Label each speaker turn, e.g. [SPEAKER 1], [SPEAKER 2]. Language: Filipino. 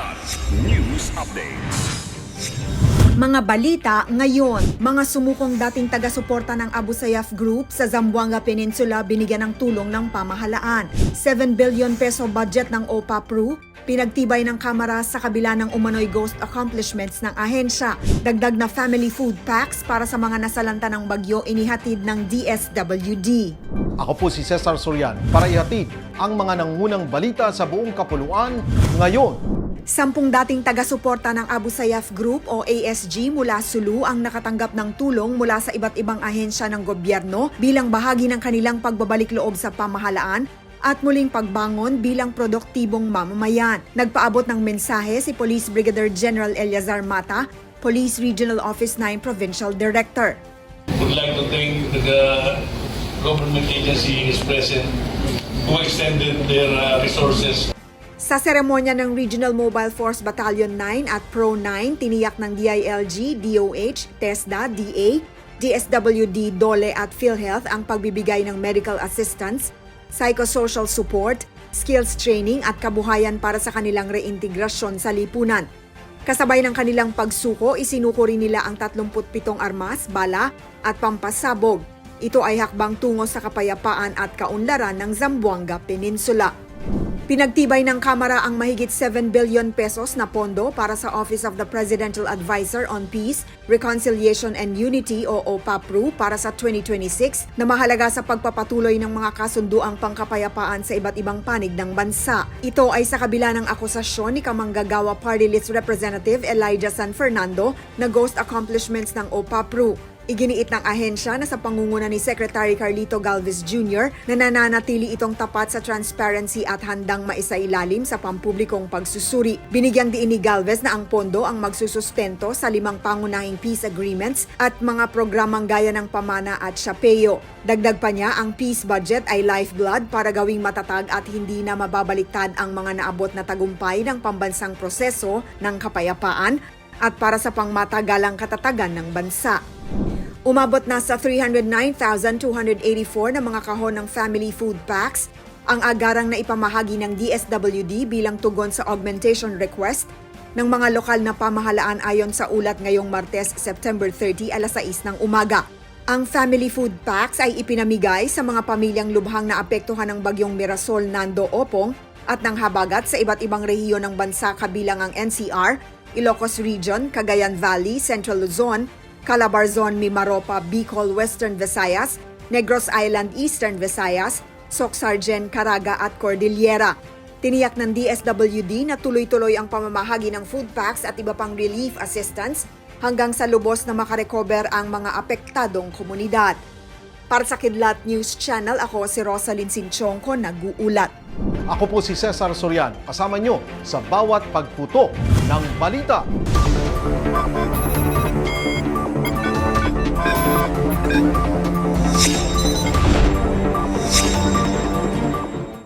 [SPEAKER 1] Kilat News Updates.
[SPEAKER 2] Mga balita ngayon, mga sumukong dating taga-suporta ng Abu Sayyaf Group sa Zamboanga Peninsula binigyan ng tulong ng pamahalaan. 7 billion peso budget ng OPA Pro, pinagtibay ng kamera sa kabila ng umano'y ghost accomplishments ng ahensya. Dagdag na family food packs para sa mga nasalanta ng bagyo inihatid ng DSWD.
[SPEAKER 3] Ako po si Cesar Sorian para ihatid ang mga nangunang balita sa buong kapuluan ngayon.
[SPEAKER 2] Sampung dating taga-suporta ng Abu Sayyaf Group o ASG mula Sulu ang nakatanggap ng tulong mula sa iba't ibang ahensya ng gobyerno bilang bahagi ng kanilang pagbabalik loob sa pamahalaan at muling pagbangon bilang produktibong mamamayan. Nagpaabot ng mensahe si Police Brigadier General Eliazar Mata, Police Regional Office 9 Provincial Director.
[SPEAKER 4] would like to thank the government agency is present who extended their uh, resources
[SPEAKER 2] Sa seremonya ng Regional Mobile Force Battalion 9 at Pro 9, tiniyak ng DILG, DOH, TESDA, DA, DSWD, DOLE at PhilHealth ang pagbibigay ng medical assistance, psychosocial support, skills training at kabuhayan para sa kanilang reintegrasyon sa lipunan. Kasabay ng kanilang pagsuko, isinuko rin nila ang 37 armas, bala at pampasabog. Ito ay hakbang tungo sa kapayapaan at kaunlaran ng Zamboanga Peninsula. Pinagtibay ng Kamara ang mahigit 7 billion pesos na pondo para sa Office of the Presidential Advisor on Peace, Reconciliation and Unity o OPAPRU para sa 2026 na mahalaga sa pagpapatuloy ng mga kasunduang pangkapayapaan sa iba't ibang panig ng bansa. Ito ay sa kabila ng akusasyon ni Kamanggagawa Party List Representative Elijah San Fernando na ghost accomplishments ng OPAPRU. Iginiit ng ahensya na sa pangunguna ni Secretary Carlito Galvez Jr. na nananatili itong tapat sa transparency at handang maisailalim sa pampublikong pagsusuri. Binigyang diin ni Galvez na ang pondo ang magsusustento sa limang pangunahing peace agreements at mga programang gaya ng pamana at siapeo. Dagdag pa niya ang peace budget ay lifeblood para gawing matatag at hindi na mababaliktad ang mga naabot na tagumpay ng pambansang proseso ng kapayapaan at para sa pangmatagalang katatagan ng bansa. Umabot na sa 309,284 na mga kahon ng family food packs ang agarang na ipamahagi ng DSWD bilang tugon sa augmentation request ng mga lokal na pamahalaan ayon sa ulat ngayong Martes, September 30, alas 6 ng umaga. Ang family food packs ay ipinamigay sa mga pamilyang lubhang na apektuhan ng bagyong Mirasol Nando Opong at ng habagat sa iba't ibang rehiyon ng bansa kabilang ang NCR, Ilocos Region, Cagayan Valley, Central Luzon, Calabarzon, Mimaropa, Bicol, Western Visayas, Negros Island, Eastern Visayas, Socsargen, Caraga at Cordillera. Tiniyak ng DSWD na tuloy-tuloy ang pamamahagi ng food packs at iba pang relief assistance hanggang sa lubos na makarecover ang mga apektadong komunidad. Para sa Kidlat News Channel, ako si Rosalyn Sinchongko, nag-uulat.
[SPEAKER 3] Ako po si Cesar Sorian, kasama nyo sa bawat pagputo ng balita.